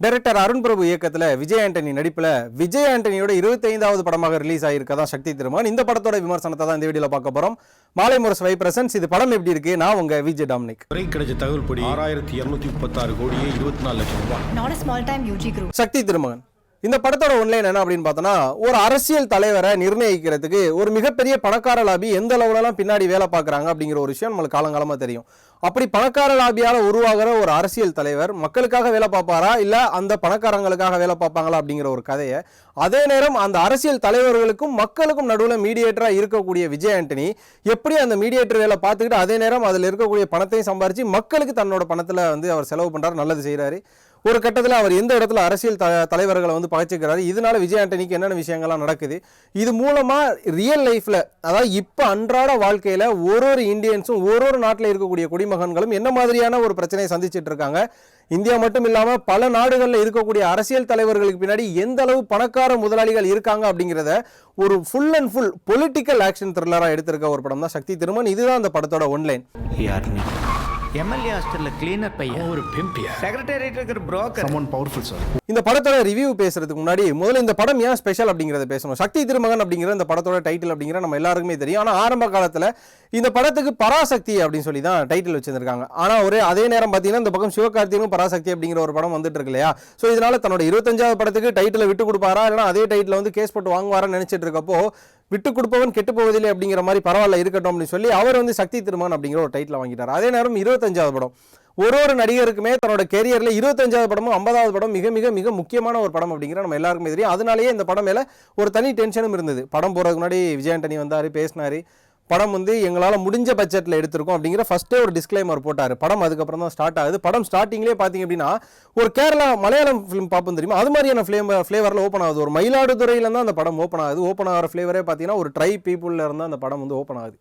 Director Arun பிரபு இயக்கத்தில் விஜய் ஆண்டனி நடிப்பில் விஜய் ஆண்டனியோட இருபத்தைந்தாவது படமாக ரிலீஸ் ஆகியிருக்கதா சக்தி திருமகன் இந்த படத்தோட விமர்சனத்தை தான் இந்த வீடியோவில் பார்க்க போகிறோம் மாலை முரசு வை பிரசன்ஸ் இது படம் எப்படி இருக்கு? நான் உங்க விஜய் டாமினிக். துறை கிடைச்ச தகவல் படி ஆறாயிரத்தி இருநூத்தி முப்பத்தாறு கோடியே இருபத்தி நாலு லட்சம் ரூபாய். Not a small time UG group. சக்தி திருமகன் இந்த படத்தோட ஒன்லைன் என்ன அப்படின்னு பார்த்தோன்னா ஒரு அரசியல் தலைவரை நிர்ணயிக்கிறதுக்கு ஒரு மிகப்பெரிய பணக்கார லாபி எந்த அளவுலலாம் பின்னாடி வேலை பார்க்குறாங்க அப்படிங்கிற ஒரு விஷயம் நம்மளுக்கு காலங்காலமாக தெரியும். அப்படி பணக்கார லாபியால் உருவாகிற ஒரு அரசியல் தலைவர் மக்களுக்காக வேலை பார்ப்பாரா? இல்லை அந்த பணக்காரங்களுக்காக வேலை பார்ப்பாங்களா அப்படிங்கிற ஒரு கதையை. அதே நேரம் அந்த அரசியல் தலைவர்களுக்கும் மக்களுக்கும் நடுவில் மீடியேட்டராக இருக்கக்கூடிய விஜய் ஆண்டனி எப்படி அந்த மீடியேட்டர் வேலை பார்த்துக்கிட்டு அதே நேரம் அதில் இருக்கக்கூடிய பணத்தையும் சம்பாரித்து மக்களுக்கு தன்னோட பணத்தில் வந்து அவர் செலவு பண்ணுறாரு நல்லது செய்கிறாரு ஒரு கட்டத்தில் அவர் எந்த இடத்துல அரசியல் த தலைவர்களை வந்து பகைச்சிக்கிறாரு இதனால விஜய் ஆண்டனிக்கு என்னென்ன விஷயங்கள்லாம் நடக்குது இது மூலமாக ரியல் லைஃப்பில் அதாவது இப்போ அன்றாட வாழ்க்கையில் ஒரு ஒரு இந்தியன்ஸும் ஒரு ஒரு நாட்டில் இருக்கக்கூடிய குடிமகன்களும் என்ன மாதிரியான ஒரு பிரச்சனையை சந்திச்சிட்டு இருக்காங்க. இந்தியா மட்டும் இல்லாமல் பல நாடுகளில் இருக்கக்கூடிய அரசியல் தலைவர்களுக்கு பின்னாடி எந்த அளவு பணக்கார முதலாளிகள் இருக்காங்க அப்படிங்கிறத ஒரு full and full political action த்ரில்லராக எடுத்திருக்க ஒரு படம் தான் சக்தி திருமன் இதுதான் அந்த படத்தோட ஒன்லைன் யார் எம்எல்ஏ ஹாஸ்டல்ல கிளீனர் பையன். ஒரு பிம்பியா செக்ரட்டேரியட் இருக்கிற புரோக்கர் சமன் பவர்ஃபுல் சார் இந்த படத்தோட ரிவ்யூ பேசுறதுக்கு முன்னாடி முதல்ல இந்த படம் ஏன் ஸ்பெஷல் அப்படிங்கிறத பேசணும். சக்தி திருமகன் அப்படிங்கிற இந்த படத்தோட டைட்டில் அப்படிங்கிற நம்ம எல்லாருக்குமே தெரியும். ஆனால் ஆரம்ப காலத்தில் இந்த படத்துக்கு பராசக்தி அப்படின்னு சொல்லி தான் டைட்டில் வச்சிருக்காங்க ஆனால் ஒரே அதே நேரம் பார்த்தீங்கன்னா இந்த பக்கம் சிவகார்த்தியும் பராசக்தி அப்படிங்கிற ஒரு படம் வந்துட்டு இருக்கு இல்லையா? ஸோ இதனால தன்னோட இருபத்தஞ்சாவது படத்துக்கு டைட்டில் விட்டு கொடுப்பாரா? இல்லைனா அதே டைட்டில் வந்து கேஸ் போட்டு வாங்குவாரான்னு நினைச்சிட்டு இருக்கப்போ விட்டு கொடுப்பவன் கெட்டு போவதில்லை அப்படிங்கிற மாதிரி பரவாயில்ல இருக்கட்டும் அப்படின்னு சொல்லி அவர் வந்து சக்தி திருமகன் அப்படிங்கிற ஒரு டைட்டில் வாங்கிட்டார். அதே நேரம் இருபத்தஞ்சாவது படம். ஒரு ஒரு நடிகருக்குமே தன்னோட கெரியரில் இருபத்தஞ்சாவது படமும் ஐம்பதாவது படம் மிக மிக மிக முக்கியமான ஒரு படம் அப்படிங்கிற நம்ம எல்லாருக்குமே தெரியும். அதனாலேயே இந்த படம் மேலே ஒரு தனி டென்ஷனும் இருந்தது. படம் போகிறதுக்கு முன்னாடி விஜயாண்டனி வந்தார் பேசினார். படம் வந்து எங்களால் முடிஞ்ச பட்ஜெட்டில் எடுத்திருக்கோம் அப்படிங்கிற ஃபஸ்ட்டே ஒரு டிஸ்க்ளைமர் போட்டார். படம் அதுக்கப்புறம் தான் ஸ்டார்ட் ஆகுது. படம் ஸ்டார்டிங்லேயே பார்த்தீங்க அப்படின்னா ஒரு கேரளா மலையாளம் ஃபிலிம் பார்ப்போம் தெரியுமா? அது மாதிரியான ஃப்ளேவர் ஃப்ளேவரில் ஓப்பன் ஆகுது. ஒரு மயிலாடுதுறையில் தான் அந்த படம் ஓப்பன் ஆகுது. ஓப்பன் ஆகிற ஃப்ளேவரே பார்த்தீங்கன்னா ஒரு ட்ரை பீப்புளில் இருந்தால் அந்த படம் வந்து ஓப்பன் ஆகுது.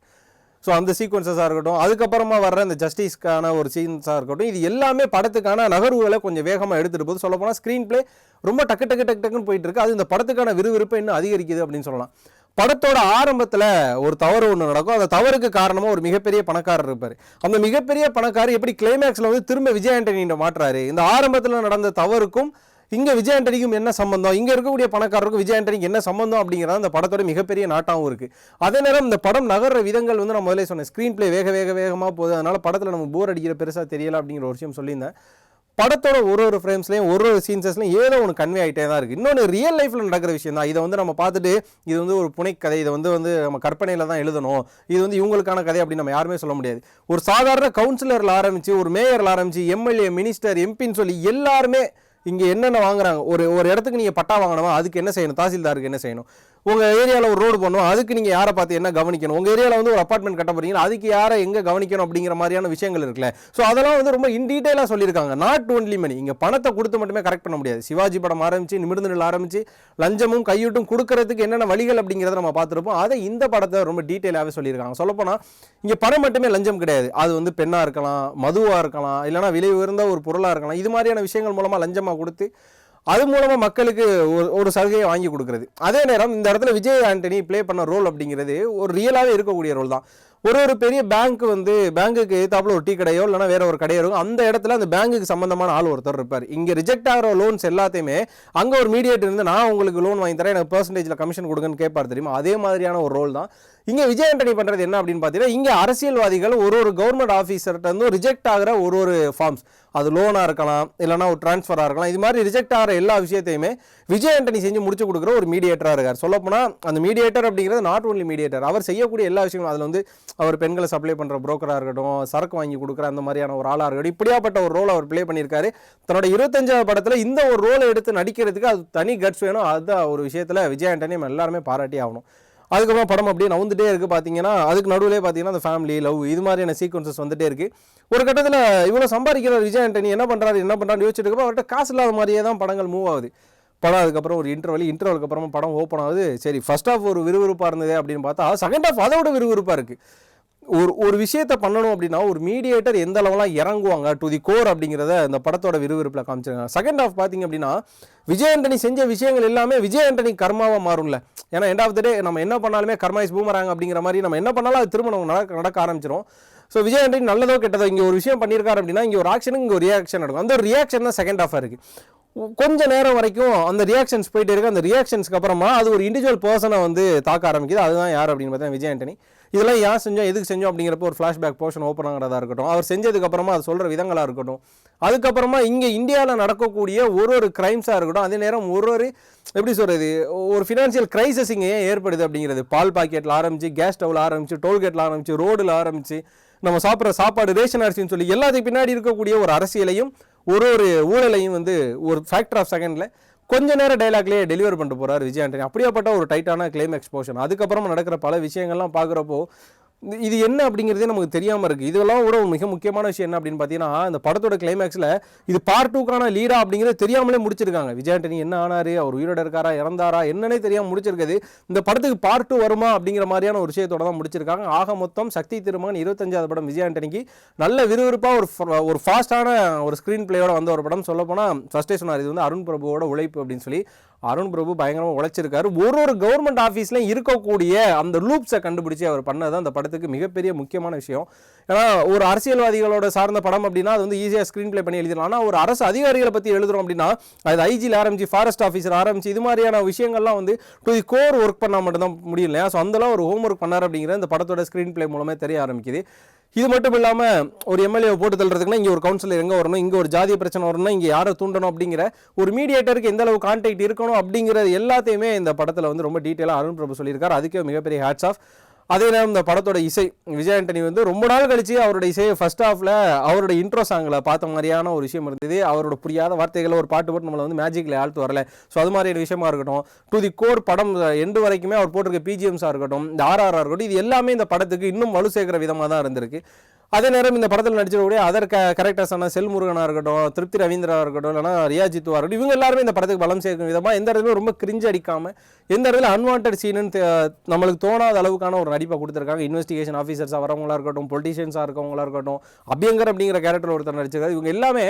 ஸோ அந்த சீக்வன்சஸாக இருக்கட்டும் அதுக்கப்புறமா வர்ற இந்த ஜஸ்டிஸ்க்கான ஒரு சீன்ஸாக இருக்கட்டும் இது எல்லாமே படத்துக்கான நகர்வுகளை கொஞ்சம் வேகமாக எடுத்துகிட்டு போகுது. சொல்லப்போனால் ஸ்க்ரீன் ப்ளே ரொம்ப டக்கு டக்கு டக்கு டக்குன்னு போயிட்டு இருக்கு. அது இந்த படத்துக்கான விறுவிறுப்பை இன்னும் அதிகரிக்குது அப்படின்னு சொல்லலாம். படத்தோட ஆரம்பத்தில் ஒரு தவறு ஒன்று நடக்கும். அந்த தவறுக்கு காரணமாக ஒரு மிகப்பெரிய பணக்காரர் இருப்பார். அந்த மிகப்பெரிய பணக்காரர் எப்படி கிளைமேக்ஸில் வந்து திரும்ப விஜய் ஆண்டனியை மாட்டுறாரு? இந்த ஆரம்பத்தில் நடந்த தவறுக்கும் இங்கே விஜய் ஆண்டனிக்கும் என்ன சம்பந்தம்? இங்கே இருக்கக்கூடிய பணக்காரருக்கும் விஜய் ஆண்டனிக்கு என்ன சம்பந்தம் அப்படிங்கிறது அந்த படத்தோட மிகப்பெரிய நாட்டாகவும் இருக்குது அதே நேரம் இந்த படம் நகர்ற விதங்கள் வந்து நான் முதல்ல சொன்னேன். ஸ்க்ரீன் பிளே வேக வேக வேகமாக போகுது. அதனால படத்தில் நம்ம போர் அடிக்கிற பெருசாக தெரியல அப்படிங்கிற ஒரு விஷயம் சொல்லியிருந்தேன். படத்தோட ஒரு ஒரு ஃப்ரேம்ஸ்லையும் ஒரு ஒரு சீன்ஸஸ்லையும் ஏதோ ஒன்று கன்வே ஆகிட்டே தான் இருக்குது இன்னொன்று ரியல் லைஃப்பில் நடக்கிற விஷயம் தான். இதை வந்து நம்ம பார்த்துட்டு இது வந்து ஒரு புனைக்கதை இதை வந்து வந்து நம்ம கற்பனையில் தான் எழுதணும். இது வந்து இவங்களுக்கான கதை அப்படின்னு நம்ம யாருமே சொல்ல முடியாது. ஒரு சாதாரண கவுன்சிலரில் ஆரம்பித்து ஒரு மேயரில் ஆரம்பித்து எம்எல்ஏ மினிஸ்டர் எம்பின்னு சொல்லி எல்லாருமே இங்கே என்னென்ன வாங்குறாங்க? ஒரு ஒரு இடத்துக்கு நீங்கள் பட்டா வாங்கணுமா? அதுக்கு என்ன செய்யணும்? தாசில்தாருக்கு என்ன செய்யணும்? உங்கள் ஏரியாவில் ஒரு ரோடு பண்ணணும் அதுக்கு நீங்கள் யாரை பார்த்து என்ன கவனிக்கணும்? உங்கள் ஏரியாவில் வந்து ஒரு அப்பார்ட்மெண்ட் கட்ட போறீங்கன்னா அதுக்கு யாரை எங்கே கவனிக்கணும் அப்படிங்கிற மாதிரியான விஷயங்கள் இருக்குல்ல. ஸோ அதெல்லாம் வந்து ரொம்ப இன் டீட்டெயிலாக சொல்லியிருக்காங்க. நாட் ஒன்லி மணி இங்கே பணத்தை கொடுத்து மட்டுமே கரெக்ட் பண்ண முடியாது. சிவாஜி படம் ஆரம்பிச்சு நிமிர்ந்து நில் ஆரம்பிச்சு லஞ்சமும் கையூட்டும் கொடுக்கறதுக்கு என்னென்ன வழிகள் அப்படிங்கிறத நம்ம பார்த்துருப்போம். அதை இந்த படத்தை ரொம்ப டீட்டெயிலாகவே சொல்லியிருக்காங்க. சொல்லப்போனால் இங்கே பணம் மட்டுமே லஞ்சம் கிடையாது. அது வந்து பெண்ணாக இருக்கலாம் மதுவாக இருக்கலாம் இல்லைனா விலை உயர்ந்த ஒரு பொருளாக இருக்கலாம். இது மாதிரியான விஷயங்கள் மூலமாக லஞ்சமாக கொடுத்து அது மூலமாக மக்களுக்கு ஒரு ஒரு சலுகையை வாங்கி கொடுக்குறது. அதே நேரம் இந்த இடத்துல விஜய் ஆண்டனி ப்ளே பண்ண ரோல் அப்படிங்கிறது ஒரு ரியலாகவே இருக்கக்கூடிய ரோல் தான். ஒரு ஒரு பெரிய பேங்க் வந்து பேங்குக்கு எதிர்த்தாப்புல ஒரு டீ கடையோ இல்லைனா வேற ஒரு கடையோ இருக்கும். அந்த இடத்துல அந்த பேங்குக்கு சம்மந்தமான ஆள் ஒருத்தர் இருப்பார். இங்கே ரிஜெக்ட் ஆகிற லோன்ஸ் எல்லாத்தையுமே அங்கே ஒரு மீடியேட் இருந்து நான் உங்களுக்கு லோன் வாங்கி தரேன் எனக்கு பர்சன்டேஜில் கமிஷன் கொடுங்கன்னு கேட்பார் தெரியுமா? அதே மாதிரியான ஒரு ரோல் தான் இங்கே விஜய் ஆண்டனி பண்ணுறது என்ன அப்படின்னு பார்த்தீங்கன்னா இங்கே அரசியல்வாதிகள் ஒரு ஒரு கவர்மெண்ட் ஆஃபீஸர்கிட்டேருந்து ரிஜெக்ட் ஆகிற ஒரு ஒரு ஃபார்ம்ஸ் அது லோனாக இருக்கலாம் இல்லைனா ஒரு ட்ரான்ஸ்ஃபராக இருக்கலாம். இது மாதிரி ரிஜெக்ட் ஆகிற எல்லா விஷயத்தையுமே விஜய் ஆண்டனி செஞ்சு முடிச்சு கொடுக்குற ஒரு மீடியேட்டராக இருக்கார். சொல்லப்போனால் அந்த மீடியேட்டர் அப்படிங்கிறது நாட் ஒன்லி மீடியேட்டர் அவர் செய்யக்கூடிய எல்லா விஷயங்களும் அதில் வந்து அவர் பெண்களை சப்ளை பண்ணுற புரோக்கராக இருக்கட்டும் சரக்கு வாங்கி கொடுக்குற அந்த மாதிரியான ஒரு ஆளாக இருக்கட்டும் இப்படியாப்பட்ட ஒரு ரோல் அவர் ப்ளே பண்ணியிருக்காரு. தன்னோட இருபத்தஞ்சாவது படத்தில் இந்த ஒரு ரோலை எடுத்து நடிக்கிறதுக்கு அது தனி கட்ஸ் வேணும். அதுதான் ஒரு விஷயத்தில் விஜய் ஆண்டனி நம்ம எல்லாருமே பாராட்டி ஆகணும். அதுக்கப்புறம் படம் அப்படியே நவுந்துட்டே இருக்குது பார்த்தீங்கன்னா அதுக்கு நடுவில் பார்த்தீங்கன்னா அந்த ஃபேமிலி லவ் இது மாதிரியான சீக்வன்சஸ் வந்துட்டே இருக்குது ஒரு கட்டத்தில் இவ்வளோ சம்பாதிக்கிற விஜய் ஆண்டனி என்ன பண்ணுறாரு என்ன பண்ணுறான்னு யோசிச்சுட்டு இருக்கப்போ அவர்கிட்ட காசு இல்லாத மாதிரியே தான் படங்கள் மூவ் ஆகுது. படம் அதுக்கப்புறம் ஒரு இன்டர்வல் இன்டர்வலுக்கு அப்புறமா படம் ஓப்பன் ஆகுது. சரி ஃபஸ்ட் ஆஃப் ஒரு விறுவிறுப்பாக இருந்தது அப்படின்னு பார்த்தா செகண்ட் ஆஃப் அதை விட விறுவிறுப்பாக இருக்குது ஒரு ஒரு விஷயத்தை பண்ணணும் அப்படின்னா ஒரு மீடியேட்டர் எந்த அளவுலாம் இறங்குவாங்க டு தி கோர் அப்படிங்கிறத இந்த படத்தோட விறுவிறுப்பில் காமிச்சிருக்காங்க. செகண்ட் ஆஃப் பார்த்தீங்க அப்படின்னா விஜய் ஆண்டனி செஞ்ச விஷயங்கள் எல்லாமே விஜய் ஆண்டனி கர்மாவாக மாறும்ல. ஏன்னா எண்ட் ஆஃப் த டே நம்ம என்ன பண்ணாலுமே கர்மா இஸ் பூமராங்க அப்படிங்கிற மாதிரி நம்ம என்ன பண்ணாலும் அது திரும்ப நம்ம நடக்க நடக்க ஆரம்பிச்சிடும் ஸோ விஜய் ஆண்டனி நல்லதோ கெட்டதோ இங்கே ஒரு விஷயம் பண்ணியிருக்காரு அப்படின்னா இங்கே ஒரு ஆக்ஷனுக்கு இங்கே ஒரு ரியாக்ஷன் நடக்கும். அந்த ஒரு ரியாக்ஷன் தான் செகண்ட் ஆஃபாக இருக்குது கொஞ்ச நேரம் வரைக்கும் அந்த ரியாக்ஷன்ஸ் போயிட்டு இருக்கு. அந்த ரியாக்ஷன்ஸ்க்கு அப்புறமா அது ஒரு இண்டிவிஜுவல் பர்சனை வந்து தாக்க ஆரம்பிக்குது. அதுதான் யார் அப்படின்னு பார்த்தா விஜய் ஆண்டனி. இதெல்லாம் ஏன் செஞ்சோம்? எதுக்கு செஞ்சோம்? அப்படிங்கிறப்ப ஒரு ஃப்ளாஷ்பேக் போர்ஷன் ஓப்பன் ஆகிறதா இருக்கட்டும். அவர் செஞ்சதுக்கப்புறமா அது சொல்கிற விதங்களாக இருக்கட்டும். அதுக்கப்புறமா இங்கே இந்தியாவில் நடக்கக்கூடிய ஒரு ஒரு கிரைம்ஸாக இருக்கட்டும். அதே நேரம் ஒரு ஒரு எப்படி சொல்கிறது ஒரு ஃபினான்ஷியல் கிரைசஸ் இங்கே ஏன் ஏற்படுது அப்படிங்கிறது. பால் பாக்கெட்டில் ஆரம்பிச்சு கேஸ் ஸ்டவ்வில் ஆரம்பிச்சு டோல்கேட்டில் ஆரம்பிச்சு ரோடில் ஆரம்பிச்சு நம்ம சாப்பிட்ற சாப்பாடு ரேஷன் அரிசின்னு சொல்லி எல்லாத்துக்கு பின்னாடி இருக்கக்கூடிய ஒரு அரசியலையும் ஒரு ஒரு ஊழலையும் வந்து ஒரு ஃபேக்டர் ஆஃப் செகண்டில் கொஞ்ச நேரம் டைலாக்லேயே டெலிவர் பண்ணிட்டு போகிறார் விஜய் ஆண்டனி. அப்படியாப்பட்ட ஒரு டைட்டான கிளைம் எக்ஸ்போஷன் அதுக்கப்புறமா நடக்கிற பல விஷயங்கள்லாம் பார்க்குறப்போ இது- என்ன அப்படிங்கிறதே நமக்கு தெரியாமல் இருக்குது இதெல்லாம் கூட ஒரு மிக முக்கியமான விஷயம் என்ன அப்படின்னு பார்த்தீங்கன்னா இந்த படத்தோட கிளைமேக்ஸில் இது பார்ட் டூக்கான லீடா அப்படிங்கிறது தெரியாமலே முடிச்சிருக்காங்க. விஜயாண்டனி என்ன ஆனார்? அவர் உயிரோட இருக்காரா? இறந்தாரா? என்னன்னே தெரியாமல் முடிச்சிருக்குது. இந்த படத்துக்கு பார்ட் டூ வருமா அப்படிங்கிற மாதிரியான ஒரு விஷயத்தோட தான் முடிச்சிருக்காங்க. ஆக மொத்தம் சக்தி திருமகன் இருபத்தஞ்சாவது படம் விஜயாண்டனிக்கு நல்ல விறுவிறுப்பாக ஒரு ஒரு ஃபாஸ்ட்டான ஒரு ஸ்க்ரீன் பிளேயோட வந்த ஒரு படம் சொல்ல போனால் ஃபஸ்ட்டே சொன்னார் இது வந்து அருண் பிரபுவோட உழைப்பு அப்படின்னு சொல்லி. அருண் பிரபு பயங்கரமாக உழைச்சிருக்காரு. ஒரு ஒரு கவர்மெண்ட் ஆஃபீஸ்லையும் இருக்கக்கூடிய அந்த லூப்ஸை கண்டுபிடிச்சி அவர் பண்ணது அந்த படத்துக்கு மிகப்பெரிய முக்கியமான விஷயம். ஏன்னா ஒரு அரசியல்வாதிகளோட சார்ந்த படம் அப்படின்னா அது வந்து ஈஸியாக ஸ்க்ரீன் ப்ளே பண்ணி எழுதிடலாம். ஆனால் ஒரு அரசு அதிகாரிகளை பற்றி எழுதுறோம் அப்படின்னா அது ஐஜியில் ஆரம்பிச்சு ஃபாரஸ்ட் ஆஃபீஸர் ஆரம்பிச்சு இது மாதிரியான விஷயங்கள்லாம் வந்து டு தி கோர் ஒர்க் பண்ணால் மட்டும்தான் முடியலையா ஸோ அந்தளவு ஒரு ஹோம் ஒர்க் பண்ணார் அப்படிங்கிற இந்த படத்தோட ஸ்க்ரீன் ப்ளே மூலமே தெரிய ஆரம்பிக்குது. இது மட்டும் இல்லாமல் ஒரு எம்எல்ஏ போட்டு தள்ளுறதுக்குன்னா இங்கே ஒரு கவுன்சிலர் எங்கே வரணும்? இங்கே ஒரு ஜாதிய பிரச்சனை வரணும்னா இங்கே யாரை தூண்டணும் அப்படிங்கிற ஒரு மீடியேட்டருக்கு எந்த அளவு கான்டாக்ட் இருக்கணும் அப்படிங்கிறது எல்லாத்தையுமே இந்த படத்தில் வந்து ரொம்ப டீட்டெயிலாக அருண் பிரபு சொல்லியிருக்காரு. அதுக்கே மிகப்பெரிய ஹேட்ஸ் ஆஃப் அதே நேரம் இந்த படத்தோட இசை. விஜய் ஆண்டனி வந்து ரொம்ப நாள் கழிச்சு அவரோட இசையை ஃபர்ஸ்ட் ஆஃப்ல அவரோட இன்ட்ரோ சாங்கில் பார்த்த மாதிரியான ஒரு விஷயம் இருந்தது. அவரோட புரியாத வார்த்தைகளை ஒரு பாட்டு போட்டு நம்மளை வந்து மேஜிக்கில் ஆழ்த்து வரல. ஸோ அது மாதிரியான விஷயமா இருக்கட்டும் டு தி கோர் படம் எண்டு வரைக்குமே அவர் போட்டிருக்க பிஜிஎம்ஸாக இருக்கட்டும் இந்த ஆர்ஆர் இருக்கட்டும் இது எல்லாமே இந்த படத்துக்கு இன்னும் வலு சேர்க்கிற விதமாக தான் இருந்திருக்கு. அதே நேரம் இந்த படத்தில் நடிச்சிருக்கூடிய அதர் க கேரக்டர்ஸான செல்முருகனாக இருக்கட்டும் திருப்தி ரவீந்திரா இருக்கட்டும் இல்லைனா ரியாஜித்துவா இருக்கட்டும் இவங்க எல்லாருமே இந்த படத்துக்கு பலம் சேர்க்கும் விதமாக எந்த இடத்துலையும் ரொம்ப கிரிஞ்சு அடிக்காமல் எந்த இடத்துல அன்வான்ட் சீனுன்னு நம்மளுக்கு தோணாத அளவுக்கான ஒரு நடிப்பை கொடுத்துருக்காங்க. இன்வெஸ்டிகேஷன் ஆஃபீஸர்ஸாக வரவங்களா இருக்கட்டும் பொலிட்டிஷியன்ஸாக இருக்கவங்களா இருக்கட்டும் அபியங்கர் அப்படிங்கிற கேரக்டர் ஒருத்தர் நடிச்சிருக்காரு. இவங்க எல்லாமே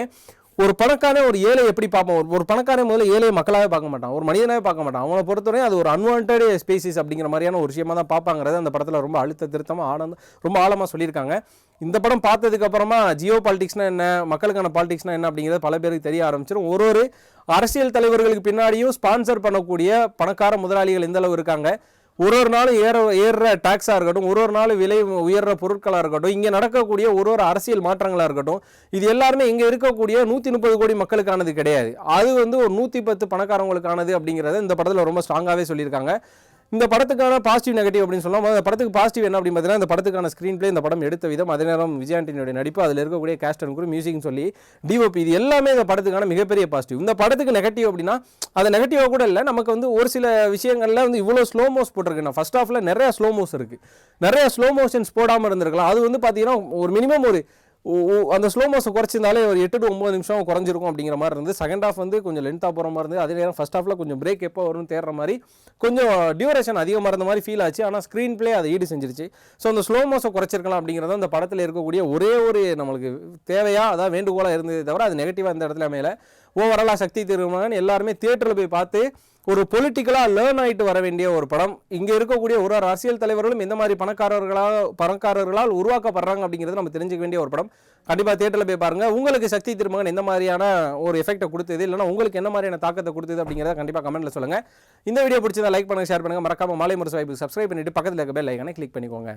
ஒரு பணக்கான ஒரு ஏழை எப்படி பார்ப்போம் ஒரு- ஒரு பணக்காரன் முதல்ல ஏழையை மக்களாகவே பார்க்க மாட்டான். ஒரு மனிதனாகவே பார்க்க மாட்டான். அவனை பொறுத்தவரையும் அது ஒரு அன்வான்ட் ஸ்பேசிஸ் அப்படிங்கிற மாதிரியான ஒரு விஷயமா தான் பார்ப்பாங்கிறது அந்த படத்தில் ரொம்ப அழுத்த திருத்தமாக ஆனந்த ரொம்ப ஆழமாக சொல்லியிருக்காங்க. இந்த படம் பார்த்ததுக்கப்புறமா ஜியோ பாலிடிக்ஸ்னா என்ன மக்களுக்கான பாலிட்டிக்ஸ்னால் என்ன அப்படிங்கிறது பல பேருக்கு தெரிய ஆரம்பிச்சிடும் ஒரு ஒரு அரசியல் தலைவர்களுக்கு பின்னாடியும் ஸ்பான்சர் பண்ணக்கூடிய பணக்கார முதலாளிகள் எந்த அளவு இருக்காங்க. ஒரு ஒரு நாளும் ஏற ஏறுற டேக்ஸாக இருக்கட்டும் ஒரு ஒரு நாள் விலை உயர்ற பொருட்களாக இருக்கட்டும் இங்கே நடக்கக்கூடிய ஒரு ஒரு அரசியல் மாற்றங்களாக இருக்கட்டும் இது எல்லாருமே இங்கே இருக்கக்கூடிய நூற்றி முப்பது கோடி மக்களுக்கானது கிடையாது. அது வந்து ஒரு நூற்றி பத்து பணக்காரவங்களுக்கானது அப்படிங்கிறத இந்த படத்தில் ரொம்ப ஸ்ட்ராங்காகவே சொல்லியிருக்காங்க. இந்த படத்துக்கான பாசிட்டிவ் நெகட்டிவ் அப்படின்னு சொல்லலாம் அந்த படத்துக்கு பாசிட்டிவ் என்ன அப்படின்னு பார்த்தீங்கன்னா இந்த படத்துக்கான ஸ்க்ரீன் பிளே இந்த படம் எடுத்த விதம் அதே நேரம் விஜய் நடிப்பு அதில் இருக்கக்கூடிய கேஸ்ட் அண்ட் மியூசிக்னு சொல்லி டிஓபி இது எல்லாமே இந்த படத்துக்கான மிகப்பெரிய பாசிட்டிவ் இந்த படத்துக்கு நெகட்டிவ் அப்படின்னா அது நெகட்டிவாக கூட இல்லை நமக்கு வந்து ஒரு சில விஷயங்களில் வந்து இவ்வளோ ஸ்லோ மோஸ் போட்டிருக்கு. நான் ஃபர்ஸ்ட் ஆஃபில் நிறைய ஸ்லோ மோஸ் இருக்குது நிறைய ஸ்லோ மோஷன்ஸ் போடாமல் இருந்திருக்கலாம். அது வந்து பார்த்தீங்கன்னா ஒரு மினிமம் ஒரு அந்த ஸ்லோ மோஸ் குறைச்சிருந்தாலே ஒரு எட்டு டு ஒம்பது நிமிஷம் குறைஞ்சிருக்கும் அப்படிங்கிற மாதிரி இருந்து செகண்ட் ஹாஃப் வந்து கொஞ்சம் லென்த்தாக போகிற மாதிரி இருந்து அதே நேரம் ஃபர்ஸ்ட் ஹாஃபில் கொஞ்சம் பிரேக் எப்போ வரும்னு தேடுற மாதிரி கொஞ்சம் டியூரேஷன் அதிகமாக இருந்த மாதிரி ஃபீல் ஆச்சு. ஆனால் ஸ்க்ரீன் ப்ளே அதை ஈடு செஞ்சிருச்சு. ஸோ அந்த ஸ்லோ மோஸை குறைச்சிருக்கலாம் அப்படிங்கிறது அந்த படத்தில் இருக்கக்கூடிய ஒரே ஒரு நம்மளுக்கு தேவையாக அதான் வேண்டுகோளாக இருந்ததே தவிர அது நெகட்டிவாக இந்த இடத்துல மேலே ஓவராலாக சக்தி திருமகன் எல்லாருமே தியேட்டரில் போய் பார்த்து ஒரு பொலிட்டிக்கலாக லேர்ன் ஆகிட்டு வர வேண்டிய ஒரு படம். இங்கே இருக்கக்கூடிய ஒரு ஒரு அரசியல் தலைவர்களும் இந்த மாதிரி பணக்காரர்களாக பணக்காரர்களால் உருவாக்கப்படுறாங்க அப்படிங்கிறது நம்ம தெரிஞ்சுக்க வேண்டிய ஒரு படம். கண்டிப்பாக தியேட்டரில் போய் பாருங்கள் உங்களுக்கு சக்தி திருமகன் எந்த மாதிரியான ஒரு எஃபெக்ட்டை கொடுத்தது? இல்லைனா உங்களுக்கு என்ன மாதிரியான தாக்கத்தை கொடுத்தது அப்படிங்கிறத கண்டிப்பாக கமெண்ட்டில் சொல்லுங்க. இந்த வீடியோ பிடிச்சதா லைக் பண்ணுங்கள் ஷேர் பண்ணுங்கள் மறக்காமல் மாலை முரசு வாய்ப்பு சப்ஸ்கிரைப் பண்ணிட்டு பக்கத்தில் இருக்க பெல் ஐக்கானை கிளிக் பண்ணிக்கோங்க.